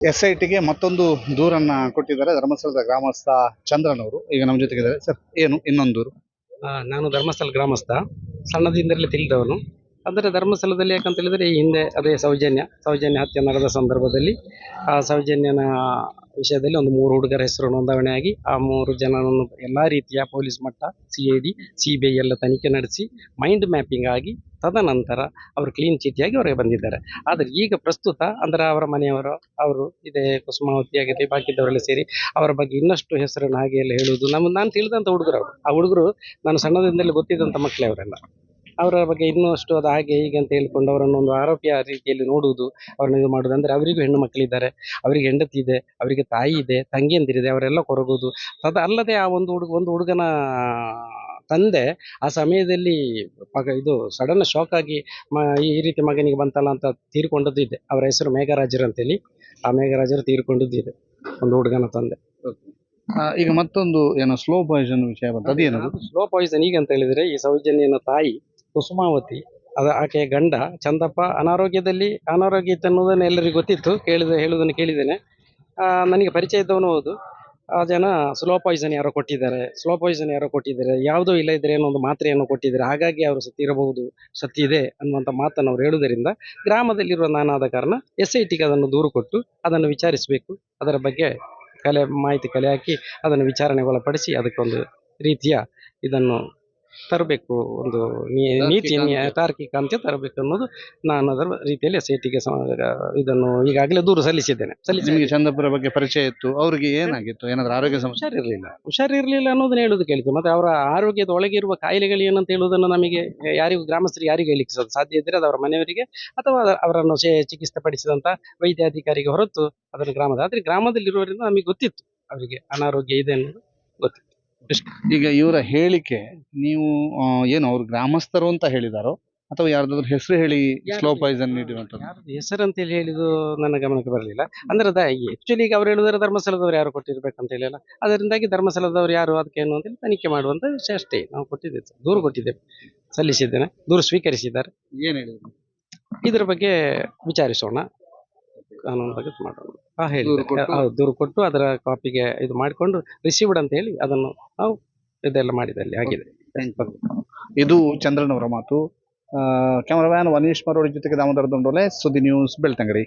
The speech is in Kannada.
ಎಸ್ ಐ ಮತ್ತೊಂದು ದೂರನ್ನ ಕೊಟ್ಟಿದ್ದಾರೆ ಧರ್ಮಸ್ಥಳದ ಗ್ರಾಮಸ್ಥ ಚಂದ್ರನ್ ಅವರು ಈಗ ನಮ್ಮ ಜೊತೆಗಿದ್ದಾರೆ. ಸರ್, ಏನು ಇನ್ನೊಂದು ನಾನು ಧರ್ಮಸ್ಥಳ ಗ್ರಾಮಸ್ಥ. ಸಣ್ಣದಿಂದಲೇ ತಿಳಿದವನು. ಅಂದರೆ ಧರ್ಮಸ್ಥಳದಲ್ಲಿ ಯಾಕಂತ ಹೇಳಿದರೆ ಈ ಹಿಂದೆ ಅದೇ ಸೌಜನ್ಯ ಸೌಜನ್ಯ ಹತ್ಯೆ ನಡೆದ ಸಂದರ್ಭದಲ್ಲಿ ಆ ಸೌಜನ್ಯನ ವಿಷಯದಲ್ಲಿ ಒಂದು ಮೂರು ಹುಡುಗರ ಹೆಸರು ನೋಂದಣಿಯಾಗಿ ಆ ಮೂರು ಜನರನ್ನು ಎಲ್ಲ ರೀತಿಯ ಪೊಲೀಸ್ ಮಟ್ಟ C I D C B I ಎಲ್ಲ ತನಿಖೆ ನಡೆಸಿ ಮೈಂಡ್ ಮ್ಯಾಪಿಂಗ್ ಆಗಿ ತದನಂತರ ಅವರು ಕ್ಲೀನ್ ಚೀಟಿಯಾಗಿ ಹೊರಗೆ ಬಂದಿದ್ದಾರೆ. ಆದರೆ ಈಗ ಪ್ರಸ್ತುತ ಅಂದರೆ ಅವರ ಮನೆಯವರು, ಅವರು ಇದೇ ಕುಸುಮಾವತಿ ಆಗಿದೆ ಬಾಕಿದ್ದವರೆಲ್ಲ ಸೇರಿ ಅವರ ಬಗ್ಗೆ ಇನ್ನಷ್ಟು ಹೆಸರನ್ನು ಹಾಗೆ ಎಲ್ಲ ಹೇಳುವುದು ನಮ್ಮ ನಾನು ತಿಳಿದಂಥ ಹುಡುಗರು ಆ ಹುಡುಗರು ನಾನು ಸಣ್ಣದಿಂದಲೇ ಗೊತ್ತಿದ್ದಂಥ ಮಕ್ಕಳೇ ಅವರೆಲ್ಲ. ಅವರ ಬಗ್ಗೆ ಇನ್ನಷ್ಟು ಅದು ಹಾಗೆ ಹೀಗೆ ಅಂತ ಹೇಳ್ಕೊಂಡು ಅವರನ್ನು ಒಂದು ಆರೋಪಿಯ ರೀತಿಯಲ್ಲಿ ನೋಡುವುದು ಅವ್ರನ್ನ ಇದು ಮಾಡುವುದು. ಅಂದರೆ ಅವರಿಗೂ ಹೆಣ್ಣು ಮಕ್ಕಳಿದ್ದಾರೆ ಅವರಿಗೆ ಹೆಂಡತಿ ಇದೆ ಅವರಿಗೆ ತಾಯಿ ಇದೆ ತಂಗಿಯಂದಿರಿದೆ ಅವರೆಲ್ಲ ಕೊರಗೋದು ತದ ಅಲ್ಲದೆ ಆ ಒಂದು ಹುಡುಗ ಒಂದು ಹುಡುಗನ ತಂದೆ ಆ ಸಮಯದಲ್ಲಿ ಮಗ ಇದು ಸಡನ್ ಶಾಕ್ ಆಗಿ ಮ ಈ ರೀತಿ ಮಗನಿಗೆ ಬಂತಲ್ಲ ಅಂತ ತೀರ್ಕೊಂಡದ್ದು ಇದೆ. ಅವರ ಹೆಸರು ಮೇಘರಾಜರು ಅಂತೇಳಿ. ಆ ಮೇಘರಾಜರು ತೀರ್ಕೊಂಡದ್ದು ಇದೆ ಒಂದು ಹುಡುಗನ ತಂದೆ. ಆ, ಈಗ ಮತ್ತೊಂದು ಏನೋ ಸ್ಲೋ ಪಾಯ್ಸನ್ ವಿಷಯ ಬಂತು. ಅದೇನದು? ಸ್ಲೋ ಪಾಯ್ಸನ್ ಈಗ ಅಂತ ಹೇಳಿದ್ರೆ ಈ ಸೌಜನ್ಯನ ತಾಯಿ ಕುಸುಮಾವತಿ, ಅದ ಆಕೆಯ ಗಂಡ ಚಂದಪ್ಪ ಅನಾರೋಗ್ಯದಲ್ಲಿ, ಅನಾರೋಗ್ಯ ಇತ್ತು ಅನ್ನೋದನ್ನು ಎಲ್ಲರಿಗೂ ಗೊತ್ತಿತ್ತು, ಕೇಳಿದ, ಹೇಳುವುದನ್ನು ಕೇಳಿದ್ದೇನೆ. ನನಗೆ ಪರಿಚಯ ಇದ್ದವನು ಹೌದು. ಆ ಜನ ಸ್ಲೋ ಪಾಯ್ಸನ್ ಯಾರೋ ಕೊಟ್ಟಿದ್ದಾರೆ ಸ್ಲೋ ಪಾಯ್ಸನ್ ಯಾರೋ ಕೊಟ್ಟಿದ್ದಾರೆ, ಯಾವುದೋ ಇಲ್ಲ ಇದ್ರೆ ಏನೋ ಒಂದು ಮಾತ್ರೆಯನ್ನು ಕೊಟ್ಟಿದ್ದಾರೆ, ಹಾಗಾಗಿ ಅವರು ಸತ್ತಿರಬಹುದು ಸತ್ತಿದೆ ಅನ್ನುವಂಥ ಮಾತನ್ನು ಅವರು ಹೇಳುವುದರಿಂದ ಗ್ರಾಮದಲ್ಲಿರುವ ನಾನಾದ ಕಾರಣ ಎಸ್ ಐ ಟಿಗೆ ಅದನ್ನು ದೂರು ಕೊಟ್ಟು ಅದನ್ನು ವಿಚಾರಿಸಬೇಕು, ಅದರ ಬಗ್ಗೆ ಕಲೆ, ಮಾಹಿತಿ ಕಲೆ ಹಾಕಿ ಅದನ್ನು ವಿಚಾರಣೆಗೊಳಪಡಿಸಿ ಅದಕ್ಕೊಂದು ರೀತಿಯ ಇದನ್ನು ತರಬೇಕು ಒಂದು ನೀತಿ ತಾರ್ಕಿಕ ಅಂತ್ಯ ತರಬೇಕು ಅನ್ನೋದು ನಾನು ಅದರ ರೀತಿಯಲ್ಲಿ ಎಸ್ ಐ ಟಿಗೆ ಇದನ್ನು ಈಗಾಗಲೇ ದೂರು ಸಲ್ಲಿಸಿದ್ದೇನೆ. ಸಲ್ಲಿಸಿ ನಿಮಗೆ ಚಂದಪುರ ಬಗ್ಗೆ ಪರಿಚಯ ಇತ್ತು. ಅವರಿಗೆ ಏನಾಗಿತ್ತು? ಏನಾದ್ರು ಆರೋಗ್ಯ ಸಮಸ್ಯೆ? ಹುಷಾರಿರಲಿಲ್ಲ. ಹುಷಾರಿರಲಿಲ್ಲ ಅನ್ನೋದನ್ನ ಹೇಳೋದು ಕೇಳಿತು ಮತ್ತೆ ಅವರ ಆರೋಗ್ಯದ ಒಳಗಿರುವ ಕಾಯಿಲೆಗಳು ಏನಂತ ಹೇಳುವುದನ್ನು ನಮಗೆ ಯಾರಿಗೂ ಗ್ರಾಮಸ್ಥರಿಗೆ ಯಾರಿಗೂ ಹೇಳಿಕ್ಕೆ ಸಾಧ್ಯ ಇದ್ದರೆ ಅದು ಅವರ ಮನೆಯವರಿಗೆ ಅಥವಾ ಅವರನ್ನು ಚಿಕಿತ್ಸೆ ಪಡಿಸಿದಂತ ವೈದ್ಯಾಧಿಕಾರಿಗೆ ಹೊರತು ಅದನ್ನು ಗ್ರಾಮದ ಆದರೆ ಗ್ರಾಮದಲ್ಲಿರುವವರಿಂದ ನಮಗೆ ಗೊತ್ತಿತ್ತು ಅವರಿಗೆ ಅನಾರೋಗ್ಯ ಇದೆ ಅನ್ನೋದು ಗೊತ್ತಿತ್ತು. ಈಗ ಇವರ ಹೇಳಿಕೆ ನೀವು ಆ, ಏನು ಅವ್ರು ಗ್ರಾಮಸ್ಥರು ಅಂತ ಹೇಳಿದಾರೋ ಅಥವಾ ಯಾರ್ದಾದ್ರು ಹೆಸರು ಹೇಳಿ ಸ್ಲೋ ಪಾಯ್ಸನ್ ನೀಡಿರುವಂತದ್ದು ಯಾರ್ದು ಹೆಸರು ಅಂತ ಹೇಳಿ ಹೇಳಿದ್ದು ನನ್ನ ಗಮನಕ್ಕೆ ಬರಲಿಲ್ಲ. ಅಂದ್ರೆ ಆಕ್ಚುಲಿ ಈಗ ಅವ್ರು ಹೇಳಿದ್ರೆ ಧರ್ಮಸ್ಥಳದವ್ರು ಯಾರು ಕೊಟ್ಟಿರ್ಬೇಕಂತ ಹೇಳಿಲ್ಲ. ಅದರಿಂದಾಗಿ ಧರ್ಮಸ್ಥಳದವ್ರು ಯಾರು ಅದಕ್ಕೆ ಏನು ಅಂತೇಳಿ ತನಿಖೆ ಮಾಡುವಂತ ವಿಷಯ ಅಷ್ಟೇ ನಾವು ಕೊಟ್ಟಿದ್ದೇವೆ. ಸರ್. ದೂರು ಕೊಟ್ಟಿದ್ದೇವೆ. ಸಲ್ಲಿಸಿದ್ದೇನೆ. ದೂರು ಸ್ವೀಕರಿಸಿದ್ದಾರೆ. ಏನು ಹೇಳಿದ್ರು? ಇದ್ರ ಬಗ್ಗೆ ವಿಚಾರಿಸೋಣ. ಕಾನೂನು ಬಗ್ಗೆ ಮಾಡೋಣ ಹಾಂ ಹೇಳಿ ದೂರು ಕೊಟ್ಟು? ಅದರ ಕಾಪಿಗೆ ಇದು ಮಾಡಿಕೊಂಡು ರಿಸೀವ್ಡ್ ಅಂತ ಹೇಳಿ ಅದನ್ನು ನಾವು ಇದೆಲ್ಲ ಮಾಡಿದೆ ಅಲ್ಲಿ ಆಗಿದೆ. ಇದು ಚಂದ್ರನವರ ಅವರ ಮಾತು ಕ್ಯಾಮರಾಮ್ಯಾನ್ ವನೀಶ್ ಮರೋಡಿ ಜೊತೆಗೆ ದಾಮೋದರ ದುಂಡೋಲೆ ಸುದ್ದಿ ನ್ಯೂಸ್ ಬೆಳ್ತಂಗಡಿ.